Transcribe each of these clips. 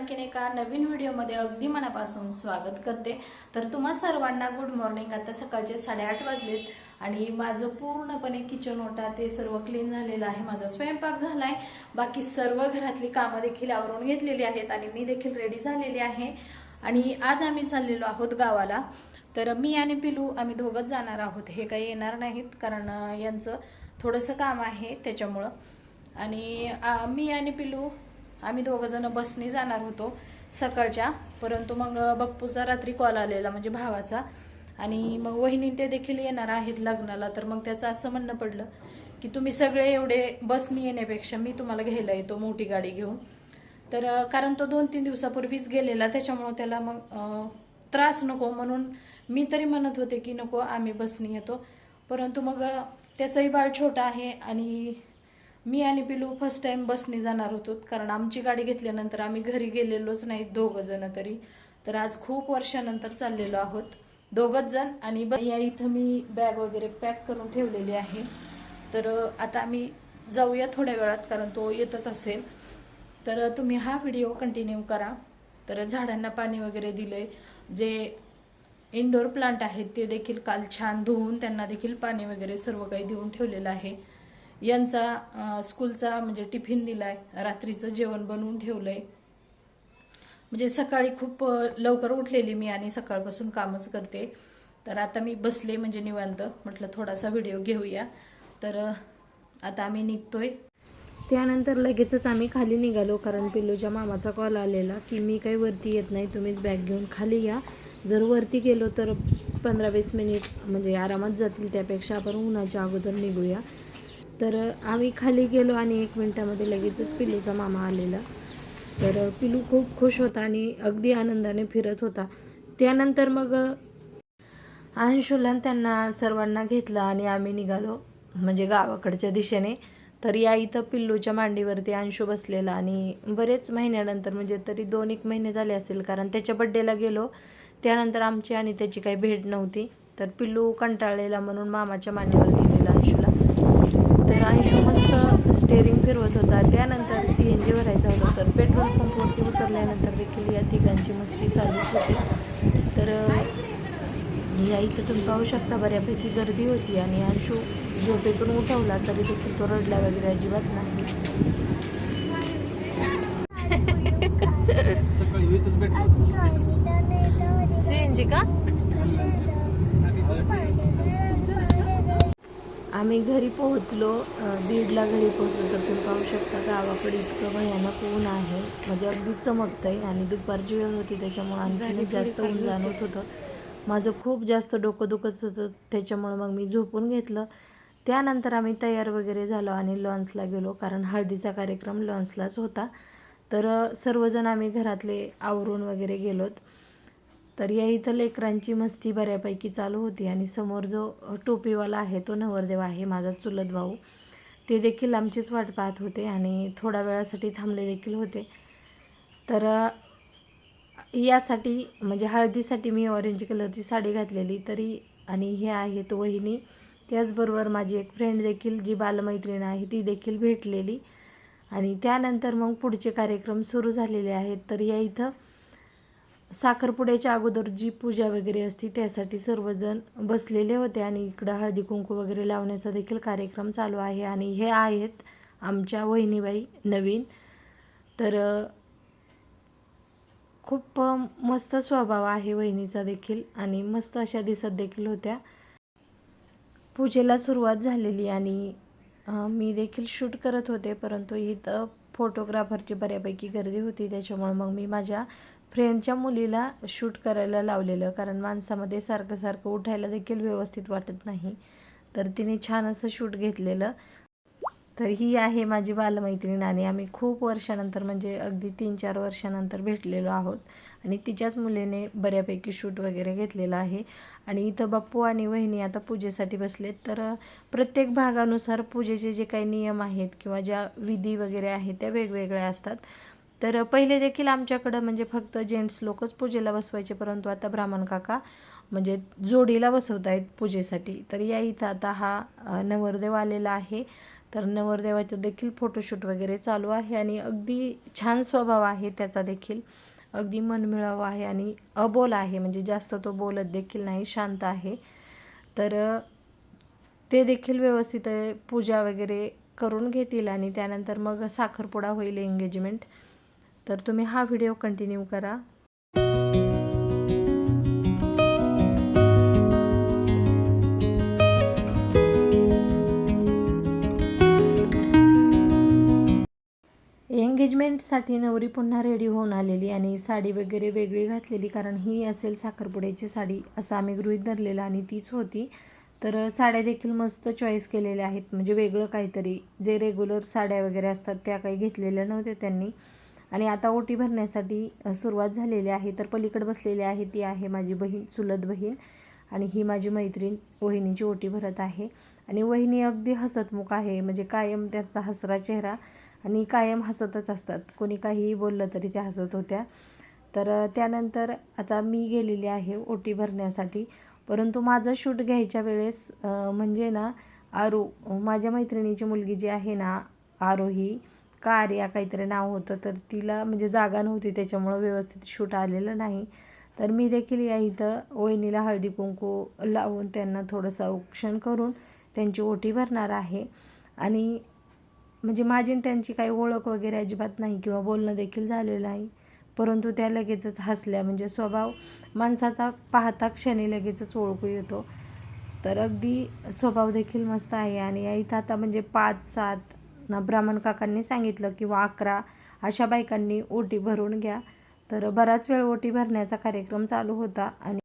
आणखीन एका नवीन व्हिडिओमध्ये अगदी मनापासून स्वागत करते. तर तुम्हा सर्वांना गुड मॉर्निंग आता सकाळचे साडेआठ वाजलेत आणि माझं पूर्णपणे किचन ओटा ते सर्व क्लीन झालेलं आहे. माझा स्वयंपाक झाला आहे बाकी सर्व घरातली कामं देखील आवरून घेतलेली आहेत आणि मी देखील रेडी झालेली आहे. आणि आज आम्ही चाललेलो आहोत गावाला. तर मी आणि पिलू आम्ही दोघंच जाणार आहोत. हे काही येणार नाहीत कारण यांचं थोडंसं काम आहे त्याच्यामुळं. आणि मी आणि पिलू आम्ही दोघंजणं बसने जाणार होतो सकाळच्या. परंतु मग बप्पूचा रात्री कॉल आलेला म्हणजे भावाचा. आणि मग वहिनी ते देखील येणार आहेत लग्नाला. तर मग त्याचं असं म्हणणं पडलं की तुम्ही सगळे एवढे बसनी येण्यापेक्षा मी तुम्हाला घ्यायला येतो मोठी गाडी घेऊन. तर कारण तो दोन तीन दिवसापूर्वीच गेलेला त्याच्यामुळं त्याला मग त्रास नको. म्हणून मी तरी म्हणत होते की नको आम्ही बसने येतो. परंतु मग त्याचंही बाळ छोटं आहे आणि मी आणि पिलू फर्स्ट टाइम बसने जाणार होतो कारण आमची गाडी घेतल्यानंतर आम्ही घरी गेलेलोच नाही दोघं जण तरी. तर आज खूप वर्षानंतर चाललेलो आहोत. दोघंच जण आणि या इथं मी बॅग वगैरे पॅक करून ठेवलेली आहे. तर आता आम्ही जाऊया थोड्या वेळात कारण तो येतच असेल. तर तुम्ही हा व्हिडिओ कंटिन्यू करा. तर झाडांना पाणी वगैरे दिलंय. जे इंडोर प्लांट आहेत ते देखील काल छान धुवून त्यांना देखील पाणी वगैरे सर्व काही देऊन ठेवलेलं आहे. यांचा स्कूलचा म्हणजे टिफिन दिलाय रात्रीचं जेवण बनवून ठेवलंय. म्हणजे सकाळी खूप लवकर उठलेली मी आणि सकाळपासून कामच करते. तर आता मी बसले म्हणजे निवांत. म्हटलं थोडासा व्हिडिओ घेऊया. तर आता आम्ही निघतोय. त्यानंतर लगेचच आम्ही खाली निघालो कारण पिल्लूच्या मामाचा कॉल आलेला की मी काही वरती येत नाही तुम्हीच बॅग घेऊन खाली या. जर वरती गेलो तर पंधरा वीस मिनिट म्हणजे आरामात जातील त्यापेक्षा आपण उन्हाच्या अगोदर निघूया. तर आम्ही खाली गेलो आणि एक मिनटामध्ये लगेचच पिल्लूचा मामा आलेला. तर पिल्लू खूप खुश होता आणि अगदी आनंदाने फिरत होता. त्यानंतर मग अंशुलन त्यांना सर्वांना घेतलं आणि आम्ही निघालो म्हणजे गावाकडच्या दिशेने. तर या इथं पिल्लूच्या मांडीवरती अंशू बसलेला आणि बरेच महिन्यानंतर म्हणजे तरी दोन एक महिने झाले असेल कारण त्याच्या बड्डेला गेलो. त्यानंतर आमची आणि त्याची काही भेट नव्हती. तर पिल्लू कंटाळलेला म्हणून मामाच्या मांडीवरती तर अंशू मस्त स्टेअरिंग फिरवत होता. त्यानंतर सी एन जी भरायचा होता. तर पेट्रोल पंपवरती उतरल्यानंतर देखील या तिघांची मस्ती चालूच होती. तर या इथं तुम्ही पाहू शकता बऱ्यापैकी गर्दी होती आणि अंशू झोपेतून उठवला तरी देखील तो रडला वगैरे अजिबात नाही. सी एन जी का? आम्ही घरी पोहोचलो दीडला घरी पोहोचलो तर तुम्ही पाहू शकता गावाकडे इतकं भयानक ऊन आहे. म्हणजे अगदी चमकतंय आणि दुपारची वेळ होती त्याच्यामुळे आणखीनच जास्त ऊन जाणवत होतं. माझं खूप जास्त डोकं दुखत होतं त्याच्यामुळं मग मी झोपून घेतलं. त्यानंतर आम्ही तयार वगैरे झालो आणि लॉन्सला गेलो कारण हळदीचा कार्यक्रम लॉन्सलाच होता. तर सर्वजण आम्ही घरातले आवरून वगैरे गेलोत. तर या इथं लेकरांची मस्ती बऱ्यापैकी चालू होती आणि समोर जो टोपीवाला आहे तो नवरदेव आहे माझा चुलत भाऊ. ते देखील आमचीच वाट पाहत होते आणि थोड्या वेळासाठी थांबले देखील होते. तर यासाठी म्हणजे हळदीसाठी मी ऑरेंज कलरची साडी घातलेली तरी आणि हे आहे तो वहिनी. त्याचबरोबर माझी एक फ्रेंड देखील जी बालमैत्रीण आहे ती देखील भेटलेली. आणि त्यानंतर मग पुढचे कार्यक्रम सुरू झालेले आहेत. तर या इथं साखरपुड्याच्या अगोदर जी पूजा वगैरे असते त्यासाठी सर्वजण बसलेले होते आणि इकडं हळदी कुंकू वगैरे लावण्याचा देखील कार्यक्रम चालू आहे आणि हे आहेत आमच्या वहिनीबाई नवीन. तर खूप मस्त स्वभाव आहे वहिनीचा देखील आणि मस्त अशा दिसत देखील होत्या. पूजेला सुरुवात झालेली आणि मी देखील शूट करत होते परंतु इथं फोटोग्राफरची बऱ्यापैकी गर्दी होती त्याच्यामुळं मग मी माझ्या फ्रेंडच्या मुलीला शूट करायला लावलेलं कारण माणसामध्ये सारखं सारखं उठायला देखील व्यवस्थित वाटत नाही. तर तिने छान असं शूट घेतलेलं. तर ही आहे माझी बालमैत्रीण आणि आम्ही खूप वर्षानंतर म्हणजे अगदी तीन चार वर्षानंतर भेटलेलो आहोत. आणि तिच्याच मुलीने बऱ्यापैकी शूट वगैरे घेतलेलं आहे. आणि इथं बाप्पू आणि वहिनी आता पूजेसाठी बसलेत. तर प्रत्येक भागानुसार पूजेचे जे काही नियम आहेत किंवा ज्या विधी वगैरे आहेत त्या वेगवेगळ्या असतात. तर पहिले देखील आमच्याकडं म्हणजे फक्त जेंट्स लोकच पूजेला बसवायचे परंतु आता ब्राह्मण काका म्हणजे जोडीला बसवत आहेत पूजेसाठी. तर या इथं आता हा नवरदेव आलेला आहे. तर नवरदेवाचं देखील फोटोशूट वगैरे चालू आहे आणि अगदी छान स्वभाव आहे त्याचा देखील. अगदी मनमिळावा आहे आणि अबोल आहे म्हणजे जास्त तो बोलत देखील नाही शांत आहे. तर ते देखील व्यवस्थित पूजा वगैरे करून घेतील आणि त्यानंतर मग साखरपुडा होईल एंगेजमेंट तर तुम्ही हा व्हिडिओ कंटिन्यू करा. एंगेजमेंटसाठी नवरी पुन्हा रेडी होऊन आलेली आणि साडी वगैरे वेगळी घातलेली कारण ही असेल साखरपुड्याची साडी असं आम्ही गृहीत धरलेलं आणि तीच होती. तर साड्या देखील मस्त चॉईस केलेल्या आहेत. म्हणजे वेगळं काहीतरी जे रेग्युलर साड्या वगैरे असतात त्या काही घेतलेल्या नव्हत्या त्यांनी. आणि आता ओटी भरण्यासाठी सुरुवात झालेली आहे. तर पलीकडे बसलेली आहे ती आहे माझी बहीण चुलत बहीण. आणि ही माझी मैत्रीण वहिनीची ओटी भरत आहे. आणि वहिनी अगदी हसतमुख आहे. म्हणजे कायम त्यांचा हसरा चेहरा आणि कायम हसतच असतात. कोणी काहीही बोललं तरी त्या हसत होत्या. तर त्यानंतर आता मी गेलेली आहे ओटी भरण्यासाठी. परंतु माझं शूट घ्यायच्या वेळेस म्हणजे ना आरू माझ्या मैत्रिणीची मुलगी जी आहे ना आरोही का आर्या काहीतरी नाव होतं तर तिला म्हणजे जागा नव्हती त्याच्यामुळं व्यवस्थित शूट आलेलं नाही. तर मी देखील या इथं वहिनीला हळदी कुंकू लावून त्यांना थोडंसं औक्षण करून त्यांची ओटी भरणार आहे. आणि म्हणजे माझी त्यांची काही ओळख वगैरे अजिबात नाही किंवा बोलणं देखील झालेलं नाही. परंतु त्या लगेचच हसल्या म्हणजे स्वभाव माणसाचा पाहता क्षणी लगेचच ओळखू येतो. तर अगदी स्वभाव देखील मस्त आहे आणि या इथं आता म्हणजे पाच सात ना ब्राह्मण काकांनी सांगितलं किंवा अकरा अशा बायकांनी ओटी भरून घ्या. तर बराच वेळ ओटी भरण्याचा कार्यक्रम चालू होता आणि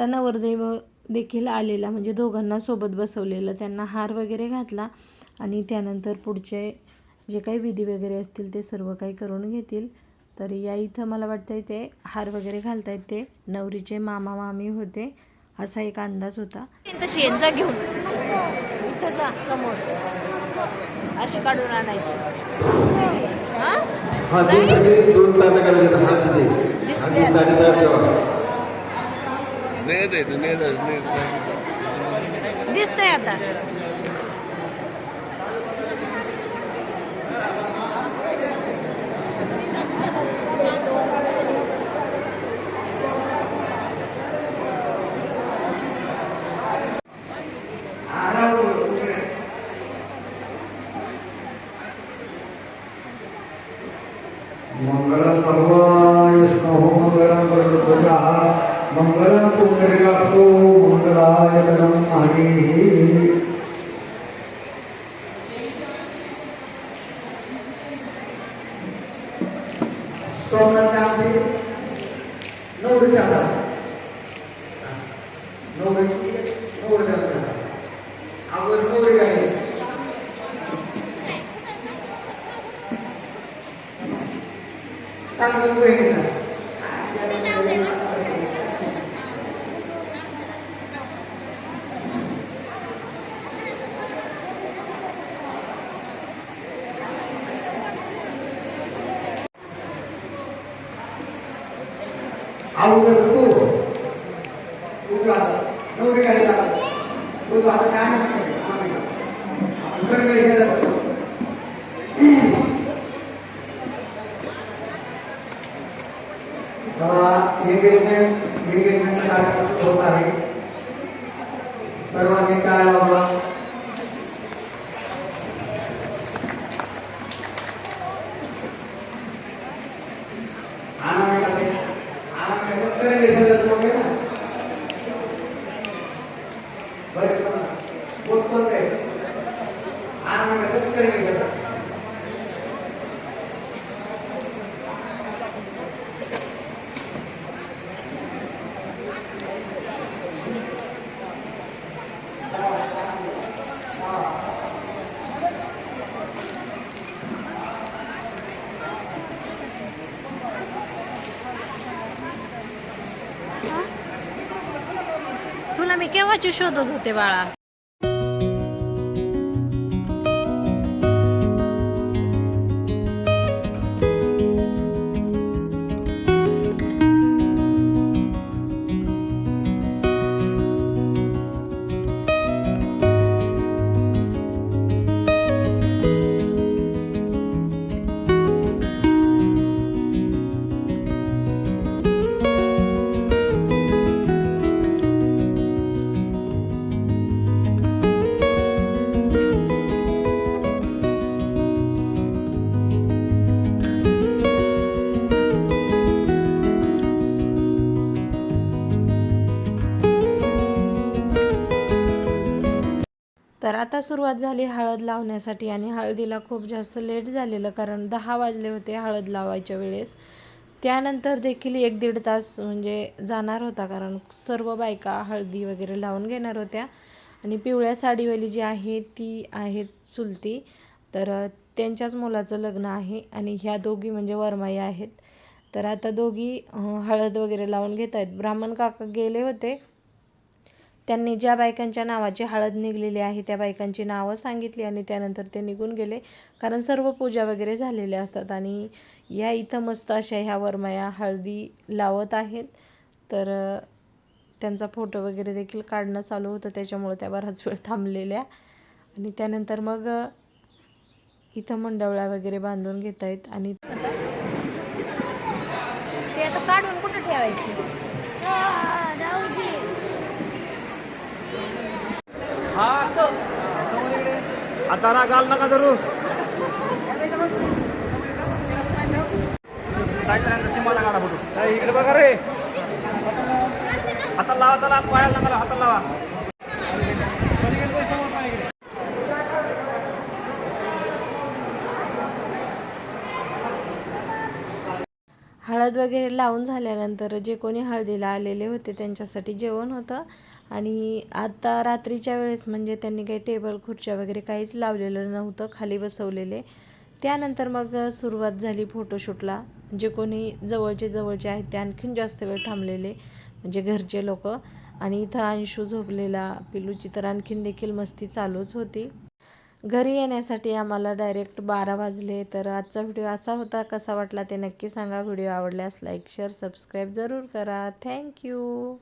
आता नवरदेव देखील आलेला म्हणजे दोघांना सोबत बसवलेलं. त्यांना हार वगैरे घातला आणि त्यानंतर पुढचे जे काही विधी वगैरे असतील ते सर्व काही करून घेतील. तर या इथं मला वाटतं ते हार वगैरे घालतायत ते. नवरीचे मामा मामी होते असा एक अंदाज होता. तशी यांचा घेऊन. इथं जा समोर. अशी काढून आणायची. हा? दिसले आणि ताटे तयार ठेवा नाही येत नाही नाही दिसतंय आता मंगलम भगवान विष्णु मंगलम गरुडध्वजा मंगलम पुंडरीकाक्षो मंगलाय तनम हरिः सोमनाथच्या आमचे नवरीच्या हातात नवरीची नवरीच्या हातात अगोदर नवरी गाडी चांगलं बहिणीला अगोदर तू तुझं आता नवरी गाडी Gracias. तुला मी केव्हाची शोधत होते बाळा तर आता सुरुवात झाली हळद लावण्यासाठी आणि हळदीला खूप जास्त लेट झालेलं कारण दहा वाजले होते हळद लावायच्या वेळेस. त्यानंतर देखील एक दीड तास म्हणजे जाणार होता कारण सर्व बायका हळदी वगैरे लावून घेणार होत्या. आणि पिवळ्या साडीवाली जी आहे ती आहे चुलती. तर त्यांच्याच मुलाचं लग्न आहे आणि ह्या दोघी म्हणजे वरमाई आहेत. तर आता दोघी हळद वगैरे लावून घेत आहेत ब्राह्मण काका गेले होते. त्यांनी ज्या बायकांच्या नावाची हळद निघलेली आहे त्या बायकांची नावं सांगितली आणि त्यानंतर ते निघून गेले. कारण सर्व पूजा वगैरे झालेल्या असतात आणि या इथं मस्त अशा ह्या वरमाया हळदी लावत आहेत. तर त्यांचा फोटो वगैरे देखील काढणं चालू होतं त्याच्यामुळे त्या बराच वेळ थांबलेल्या. आणि त्यानंतर मग इथं मंडवळ्या वगैरे बांधून घेत आहेत आणि ते आता काढून कुठं ठेवायची? आता ना गाल नका धरू. मला काढा फोटो इकडे बघा रे. हाताला लावा त्याला पायाला नका हाताला लावा. हळद वगैरे लावून झाल्यानंतर जे कोणी हळदीला आलेले होते त्यांच्यासाठी जेवण होतं. आणि आता रात्रीच्या वेळेस म्हणजे त्यांनी काही टेबल खुर्च्या वगैरे काहीच लावलेलं नव्हतं खाली बसवलेले. त्यानंतर मग सुरुवात झाली फोटोशूटला जे कोणी जवळचे जवळचे आहेत ते आणखीन जास्त वेळ थांबलेले म्हणजे घरचे लोक. आणि इथं अंशू झोपलेला पिलूची तर आणखीन देखील मस्ती चालूच होती. घरी येण्यासाठी आम्हाला डायरेक्ट बारा वाजले तर आजचा व्हिडिओ असा होता कसा वाटला ते नक्की सांगा. व्हिडिओ आवडल्यास लाईक शेअर सबस्क्राईब जरूर करा. थँक्यू